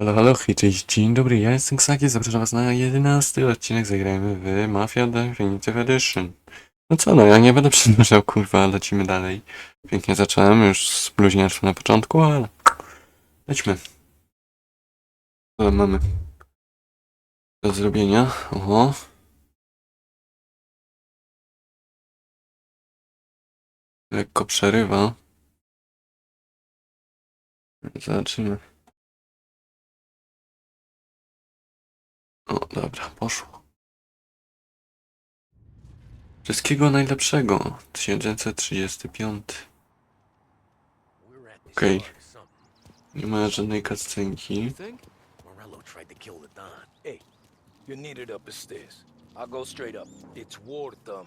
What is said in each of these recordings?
Halo, halo, cześć, dzień dobry, ja jestem Ksaki, zapraszam was na 11 odcinek, zagrajmy w Mafia Definitive Edition. No co no, ja nie będę przedłużał, kurwa, lecimy dalej. Pięknie zacząłem, już z bluźnierstwem na początku, ale... Lećmy. Co mamy? Do zrobienia, oho. Lekko przerywa. Zobaczymy. O, dobra, poszło. Wszystkiego najlepszego. 1935. Okay. Okej. Nie ma żadnej think? Morello tried to kill the Don. Hey, you're needed up the stairs. I'll go straight up. It's war, Thumb.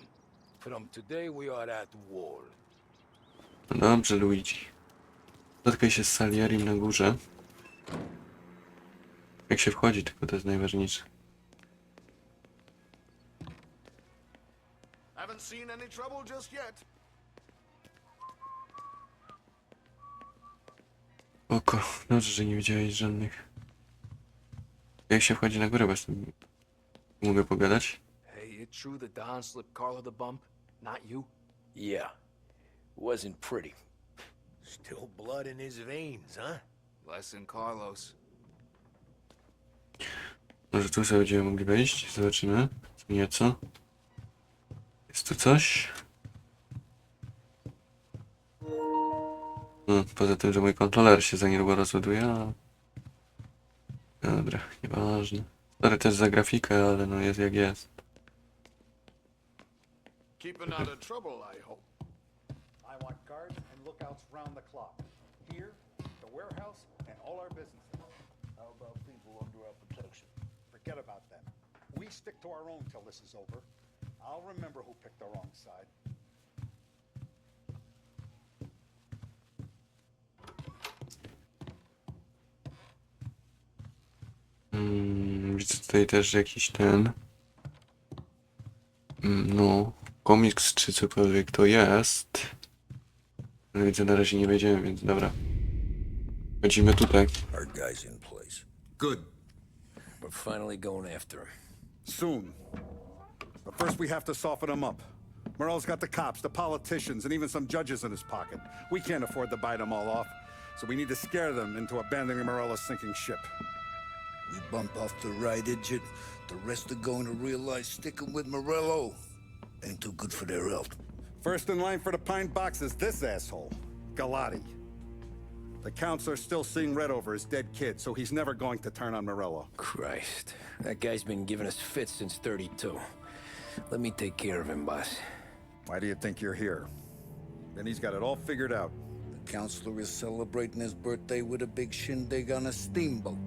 From today we are at war. No dobrze, Luigi. Spotkaj się z Saliarim na górze. Jak się wchodzi, tylko to jest najważniejsze. Haven't seen any trouble just yet. Oko, dobrze, że nie widziałeś żadnych. Jak się wchodzi na górę, bo jestem... Mogę pogadać? Hey, it true the Don slipped Carlo the bump? Not you? Yeah. Wasn't pretty. Still blood in his veins, huh? Less than Carlos. Może tu sobie będziemy mogli wejść? Zobaczymy. Co nieco. Jest tu coś? No, poza tym, że mój kontroler się za niedługo rozładuje, a... Dobra, nieważne. Sorry też za grafikę, ale no jest jak jest. Keeping out of trouble, I hope. I want guards and lookouts round the clock. Here, the warehouse, and all our businesses. How about people under our protection? Forget about them. We stick to our own till this is over. I'll remember who picked the wrong side. Mm, widzę tutaj też jakiś ten... Mm, no, komiks czy cokolwiek to jest. Ale widzę, na razie nie wejdziemy, więc dobra. Chodzimy tutaj. Our guy's in place. Good. We're finally going after him. Soon. But first we have to soften him up. Morel's got the cops, the politicians, and even some judges in his pocket. We can't afford to bite them all off, so we need to scare them into abandoning Morello's sinking ship. We bump off the right idiot. The rest are going to realize sticking with Morello ain't too good for their health. First in line for the pine box is this asshole, Galati. The counselor's still seeing red over his dead kid, so he's never going to turn on Morello. Christ. That guy's been giving us fits since 32. Let me take care of him, boss. Why do you think you're here? Then he's got it all figured out. The counselor is celebrating his birthday with a big shindig on a steamboat.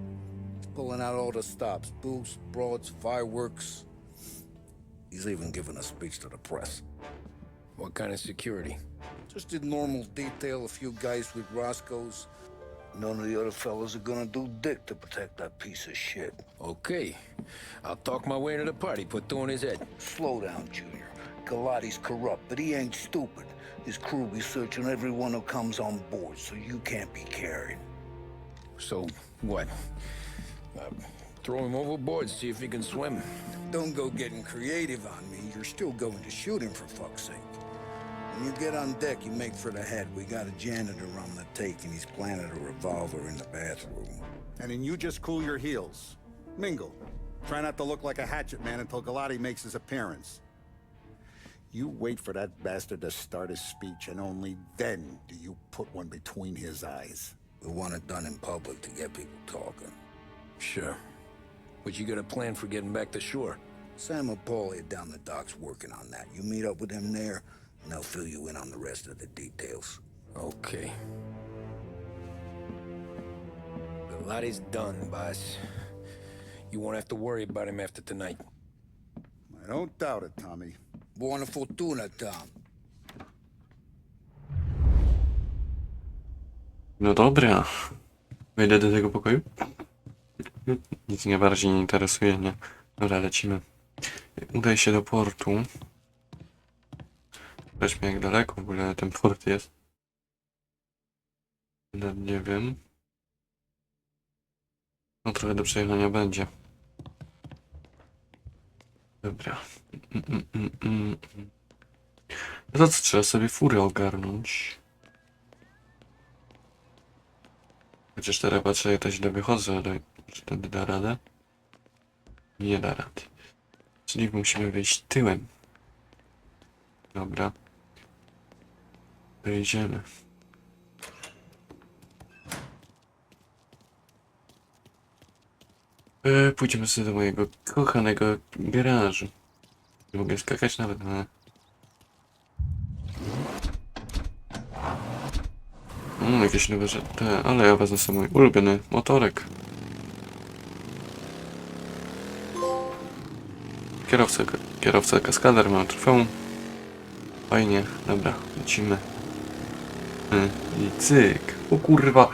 He's pulling out all the stops booze, broads, fireworks. He's even giving a speech to the press. What kind of security? Just in normal detail, a few guys with Roscoe's. None of the other fellas are gonna do dick to protect that piece of shit. Okay. I'll talk my way to the party, put two in his head. Slow down, Junior. Galati's corrupt, but he ain't stupid. His crew be searching everyone who comes on board, so you can't be carried. So, what? Uh, throw him overboard, see if he can swim. Don't go getting creative on me. You're still going to shoot him, for fuck's sake. When you get on deck, you make for the head. We got a janitor on the take, and he's planted a revolver in the bathroom. And then you just cool your heels. Mingle. Try not to look like a hatchet man until Galati makes his appearance. You wait for that bastard to start his speech, and only then do you put one between his eyes. We want it done in public to get people talking. Sure. But you got a plan for getting back to shore? Sam and Paul are down the docks working on that. You meet up with them there, and they'll fill you in on the rest of the details. Okay. The Lottie's done, boss. You won't have to worry about him after tonight. I don't doubt it, Tommy. Buona fortuna, Tom. No dobra. Wejdę do tego pokoju. Nic mnie bardziej nie interesuje, nie? Dobra, lecimy. Udaj się do portu. Weźmy jak daleko w ogóle ten port jest. Nawet nie wiem. No trochę do przejechania będzie. Dobra. Mm, mm, mm, mm, mm. No to co, trzeba sobie furę ogarnąć. Chociaż teraz patrzę, jak to źle wychodzę, ale czy wtedy da radę? Nie da rady. Czyli musimy wyjść tyłem. Dobra. Wyjdziemy. E, pójdziemy sobie do mojego kochanego garażu. Nie mogę skakać nawet na... Mm, jakieś nowe rzeczy. Ale ja wezmę sobie mój ulubiony motorek. Kierowca, kierowca kaskader, mam trofeum. Fajnie, dobra, lecimy. I cyk. O kurwa.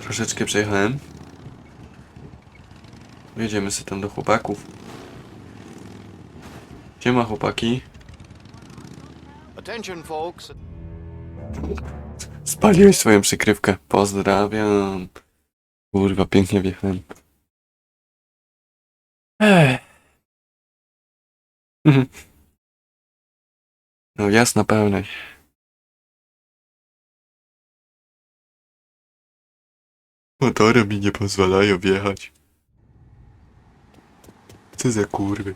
Troszeczkę przejechałem. Jedziemy sobie tam do chłopaków. Siema chłopaki. Attention, folks. Spaliłeś swoją przykrywkę. Pozdrawiam. Kurwa, pięknie wjechałem. Ech. No jasna pełnej. Motory mi nie pozwalają wjechać. Co za kurwy.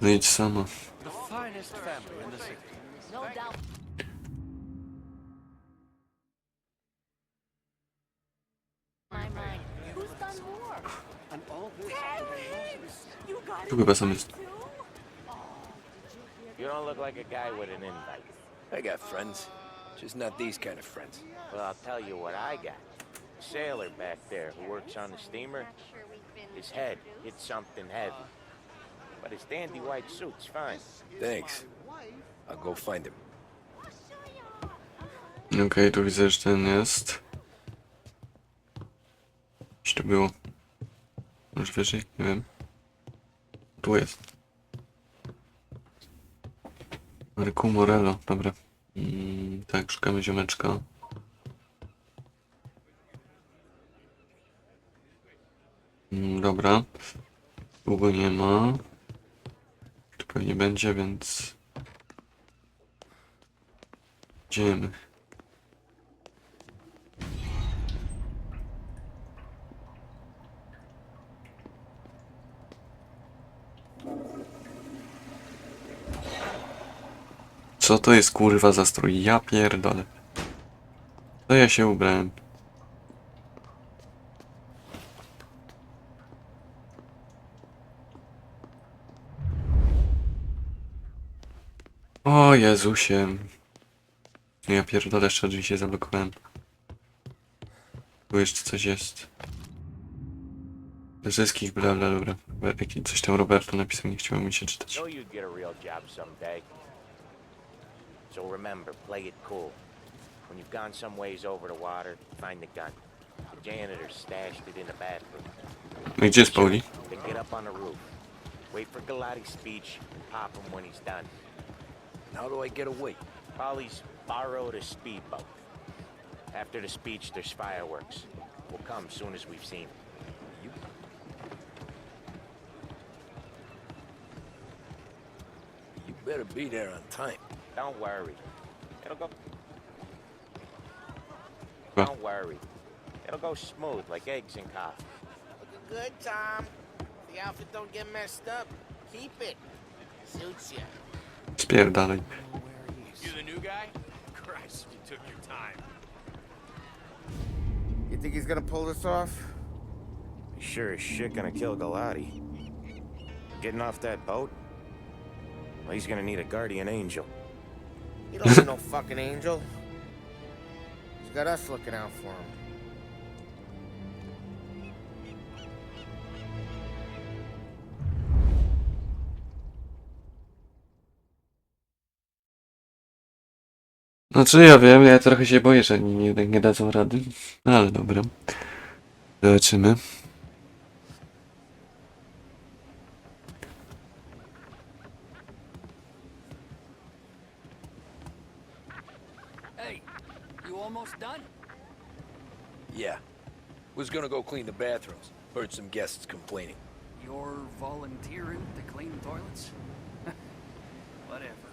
No idź sama. Tu chyba sam jest. You don't look like a guy with an invite. I got friends. Just not these kind of friends. Well, I'll tell you what I got. A Sailor back there who works on the steamer. His head hit something heavy. But his dandy white suit's fine. Thanks. I'll go find him. Okej, tu widzę, że ten jest. Gdzieś tu było. Może wyżej? Nie wiem. Tu jest. Marku Morello, dobra. Mm, tak, szukamy ziomeczka. Mm, dobra. Długo nie ma. Tu pewnie będzie, więc... Idziemy. Co to jest kurwa za strój? Ja pierdolę. To ja się ubrałem. O Jezusie. Ja pierdolę, jeszcze drzwi się zablokowałem. Tu jeszcze coś jest. Zyskich bla bla dobra. Coś tam Roberto napisał, nie chciało mi się czytać. So remember, play it cool. When you've gone some ways over the water, find the gun. The janitor stashed it in the bathroom. Gdzie jest Pauli? Then get up on the roof. Wait for Galati's speech and pop him when he's done. How do I get away? Polly's borrowed a speedboat. After the speech, there's fireworks. We'll come soon as we've seen. You... You better be there on time. Don't worry. It'll go. Well. Don't worry. It'll go smooth like eggs and coffee. Looking good, Tom. The outfit don't get messed up. Keep it. Suits you. Spierdalaj. You the new guy? Christ, you took your time. You think he's gonna pull this off? He's sure as shit gonna kill Galati. Getting off that boat? Well, he's gonna need a guardian angel. He don't need no fucking angel. He's got us looking out for him. Znaczy ja wiem, ja trochę się boję, że nie, nie dadzą rady. No ale dobra. Zobaczymy. Yeah. Was gonna go clean the bathrooms. Heard some guests complaining. You're volunteering to clean toilets? Whatever.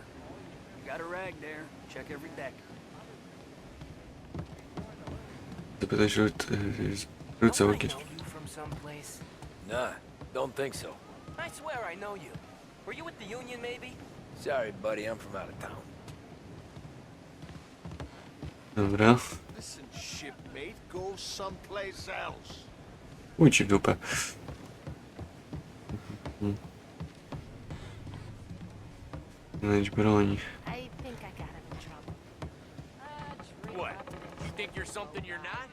You got a rag there. Check every deck. Zapytaj źród... y, źródło Don't I ogień. know you from someplace? Nah, don't think so. I swear I know you. Were you with the Union, maybe? Sorry, buddy, I'm from out of town. Dobra. Listen, shipmate, go someplace else. Uj ci w dupę. Mhm. I think I got him in trouble. What? You think you're something you're not?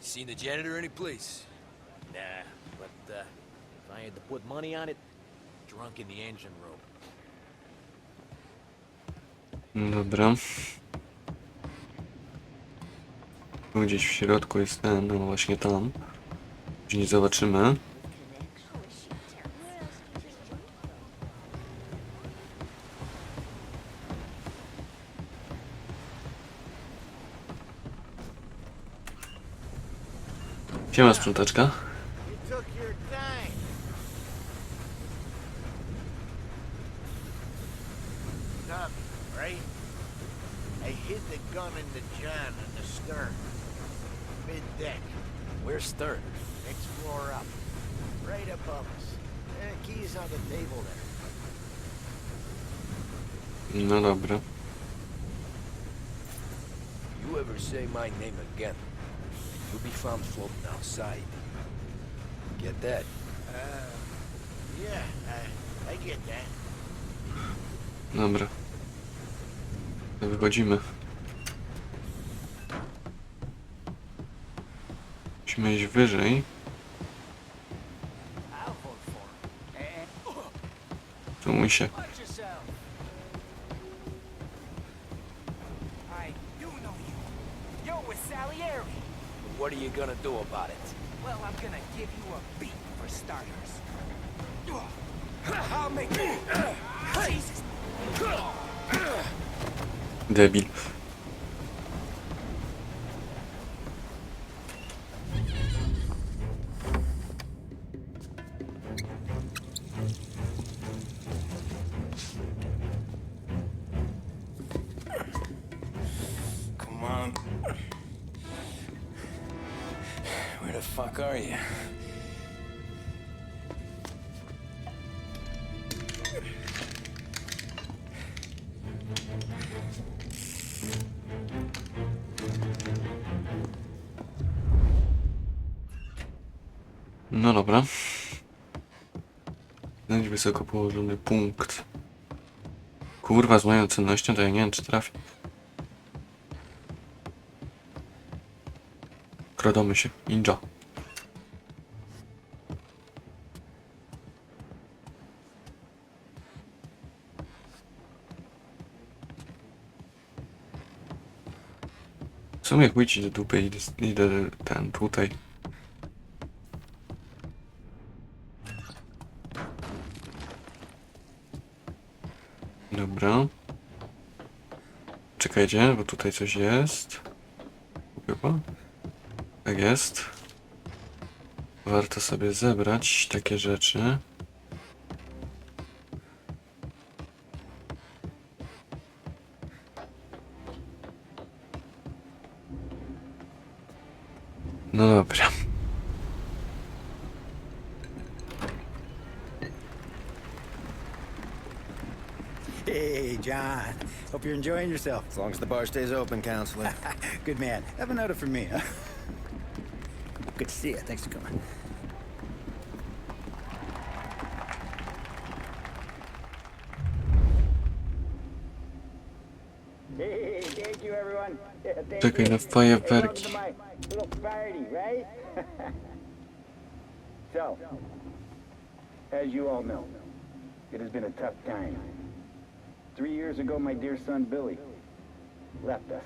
Seen the janitor any place? Nah, but uh, if I had to put money on it, drunk in the engine room. Dobra. Tu gdzieś w środku jest ten, no właśnie tam. Później zobaczymy. Siema sprzątaczka. No dobra. You ever say my name again, you'll be found floating outside. Get that? Uh, yeah, I, I get that. Dobra. Wychodzimy. Musimy iść wyżej. With Salieri. What are you gonna do about it? Well, I'm gonna give you a beat for starters. I'll make it. Jesus. Debil. Wysoko położony punkt. Kurwa, z moją cennością to ja nie wiem, czy trafię. Kradamy się. Ninja. W sumie chuj do dupy, idę, idę ten tutaj. Dobra. Czekajcie, bo tutaj coś jest. Chyba. Tak jest. Warto sobie zebrać takie rzeczy. Hey, John. Hope you're enjoying yourself. As long as the bar stays open, counselor. Good man. Have a note for me, huh? Good to see you. Thanks for coming. Hey, thank you, everyone. Yeah, thank Czekaj you. na fajerwerki. Hey, to my little party, right? so, as you all know, it has been a tough time. Three years ago, my dear son Billy left us.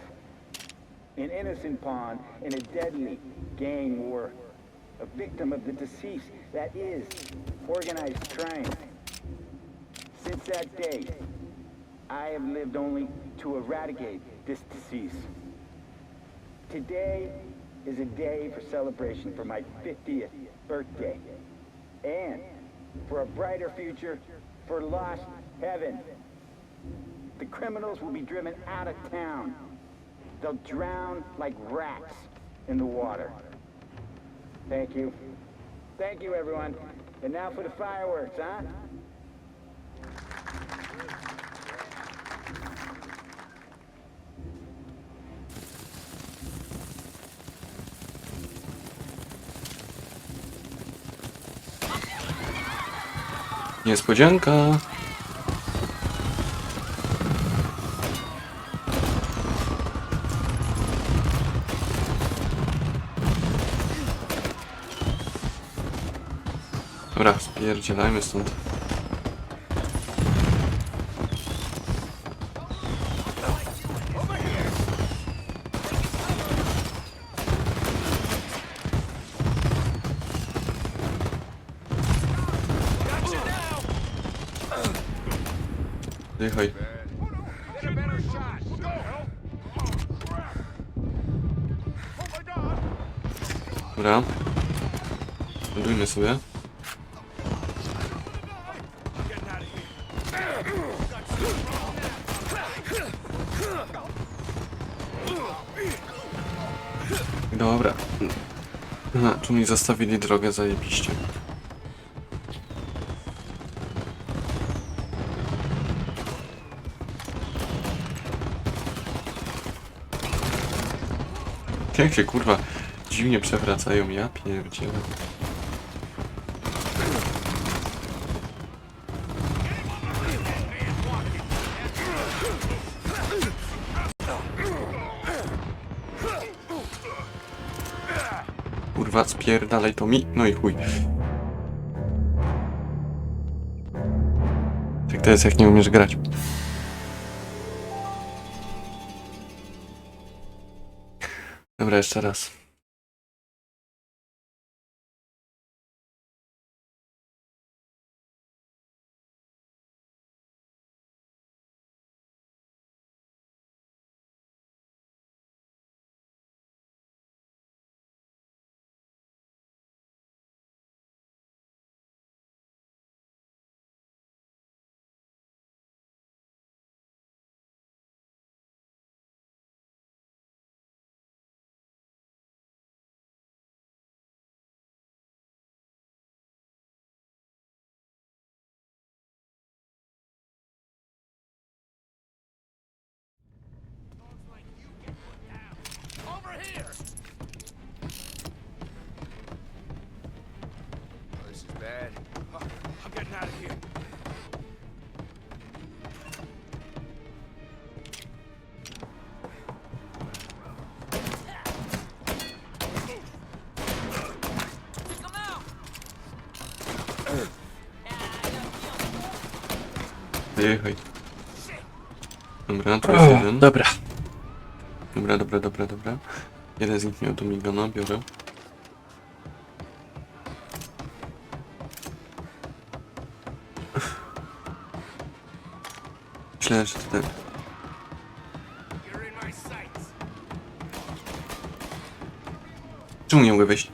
An innocent pawn in a deadly gang war. A victim of the deceased that is organized crime. Since that day, I have lived only to eradicate this disease. Today is a day for celebration for my 50th birthday. And for a brighter future for lost heaven. The criminals will be driven out of town. They'll drown like rats in the water. Thank you. Thank you, everyone. And now for the fireworks, huh? Niespodzianka. Dobra, spierdzielajmy stąd. God! Dobra. Budujmy sobie. Tu mi zostawili drogę zajebiście. Jak kurwa dziwnie przewracają, ja pierdzielę. Kurwa, spierdalaj to mi. No i chuj. Tak to jest, jak nie umiesz grać. Dobra, jeszcze raz. Jechaj. Dobra, tu jest jeden. Dobra. Dobra, dobra, dobra, dobra. Jeden z nich miał do migana, biorę. Myślę, że to ten. Czemu nie mogę wejść?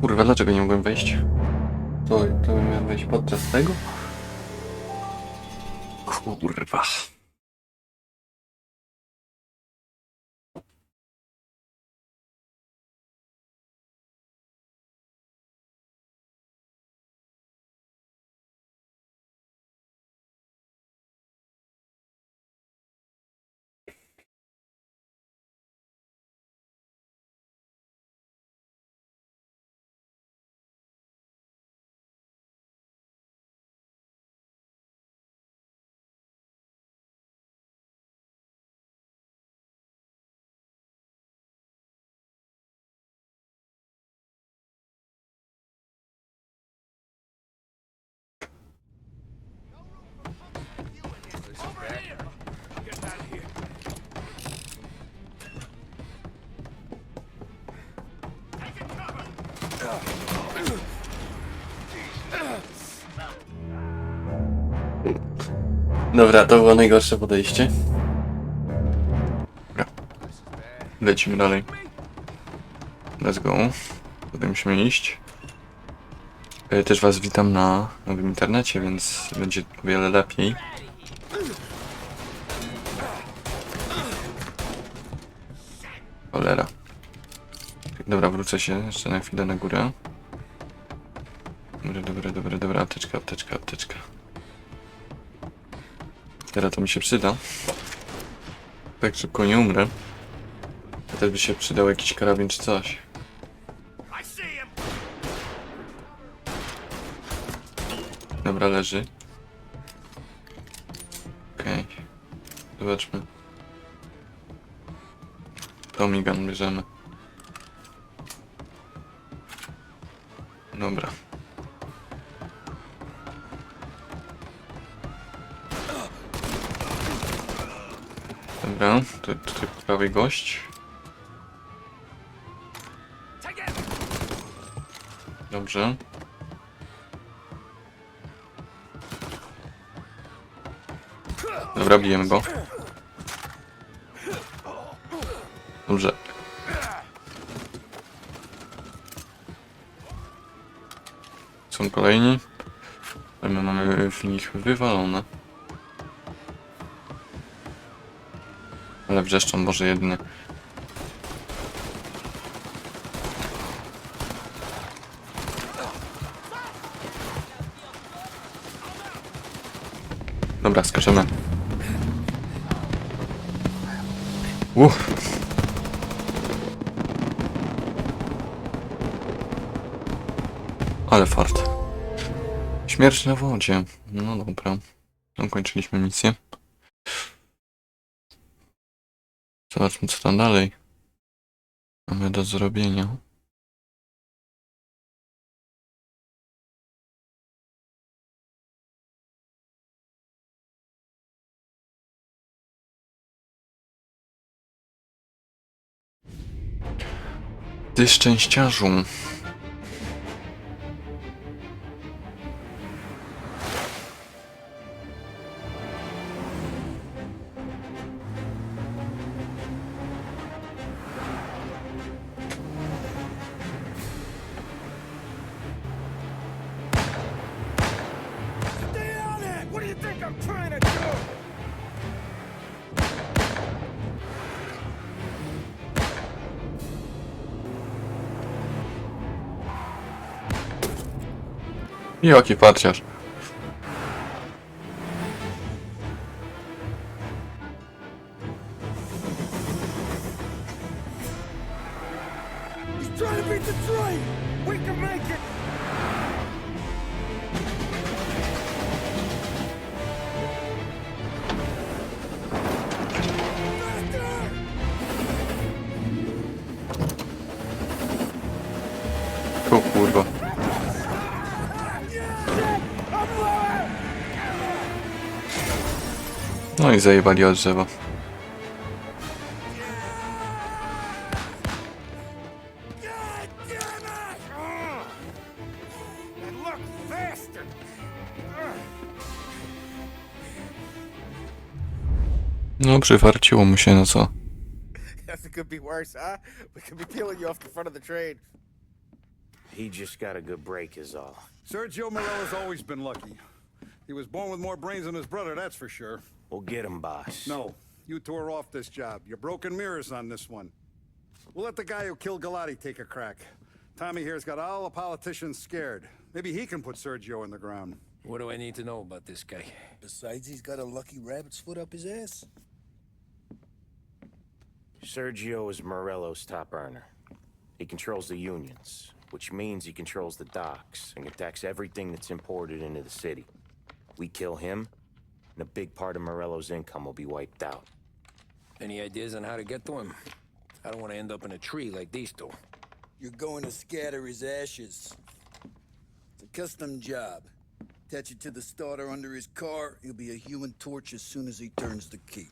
Kurwa, dlaczego nie mogłem wejść? To, to miałem wejść podczas tego? Kurwa. Dobra, to było najgorsze podejście. Dobra. Lecimy dalej. Let's go. Tutaj musimy iść. E, Też was witam na nowym internecie, więc będzie o wiele lepiej. Cholera. Dobra, wrócę się jeszcze na chwilę na górę. Dobra, dobra, dobra, dobra, apteczka, apteczka, apteczka. Teraz to mi się przyda. Tak szybko nie umrę. A też by się przydał jakiś karabin czy coś. Dobra, leży. Okej. Zobaczmy. Tommy gun bierzemy. Dobra. Dobra, tu, tutaj po gość. Dobrze. Dobra, bijemy go. Dobrze. Są kolejni. Ale my mamy w nich wywalone. Ale wrzeszczą może jedyny. Dobra, skaczemy. Uff. Ale fart. Śmierć na wodzie. No dobra. Ukończyliśmy misję. Zobaczmy co tam dalej. Mamy do zrobienia. Ty szczęściarzu. Jaki parciarz. He's trying to beat the train! We can make it! And look faster! Ugh. No przywarciło mu się, no co? Nothing could be worse, huh? We could be peeling you off the front of the train. He just got a good break, is all. Sergio Morello's always been lucky. He was born with more brains than his brother, that's for sure. We'll get him, boss. No, you tore off this job. You're broken mirrors on this one. We'll let the guy who killed Galati take a crack. Tommy here's got all the politicians scared. Maybe he can put Sergio in the ground. What do I need to know about this guy? Besides, he's got a lucky rabbit's foot up his ass. Sergio is Morello's top earner. He controls the unions, which means he controls the docks and attacks everything that's imported into the city. We kill him, and a big part of Morello's income will be wiped out. Any ideas on how to get to him? I don't want to end up in a tree like these two. You're going to scatter his ashes. It's a custom job. Attach it to the starter under his car. He'll be a human torch as soon as he turns the key.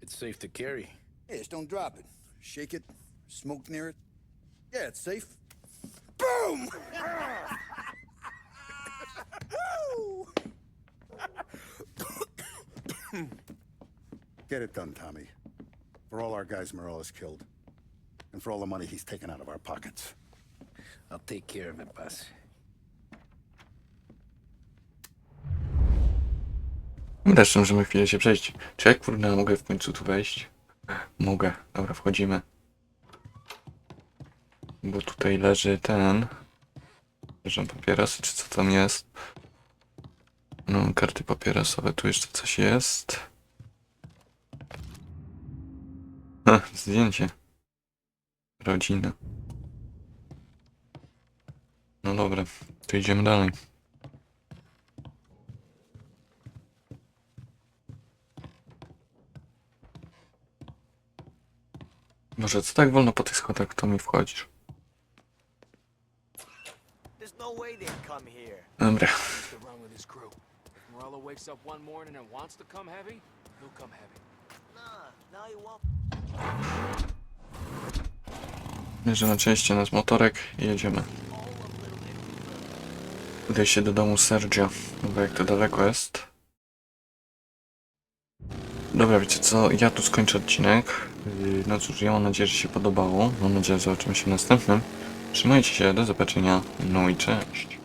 It's safe to carry. Hey, just don't drop it. Shake it. Smoke near it. Yeah, it's safe. Boom! Get it done, Tommy. For all our guys Morales killed. And for all the money he's taken out of our pockets. I'll take care of it, boss. Zresztą możemy chwilę się przejść. Czy jak kurde mogę w końcu tu wejść? Mogę. Dobra, wchodzimy. Bo tutaj leży ten... Leżą papierosy, czy co tam jest? No, karty papierosowe, tu jeszcze coś jest. Ha, zdjęcie. Rodzina. No dobra, to idziemy dalej. Może co tak wolno po tych schodach, to mi wchodzisz. No. Dobra. Morello wakes up one morning and wants to come heavy, he'll come heavy. Nah, no, he won't. Bierze na części nasz motorek i jedziemy. Udaj się do domu Sergio. Dobra, jak to daleko jest. Dobra, wiecie co? Ja tu skończę odcinek. Yy, No cóż, ja mam nadzieję, że się podobało. Mam nadzieję, że zobaczymy się w następnym. Trzymajcie się, do zobaczenia. No i cześć.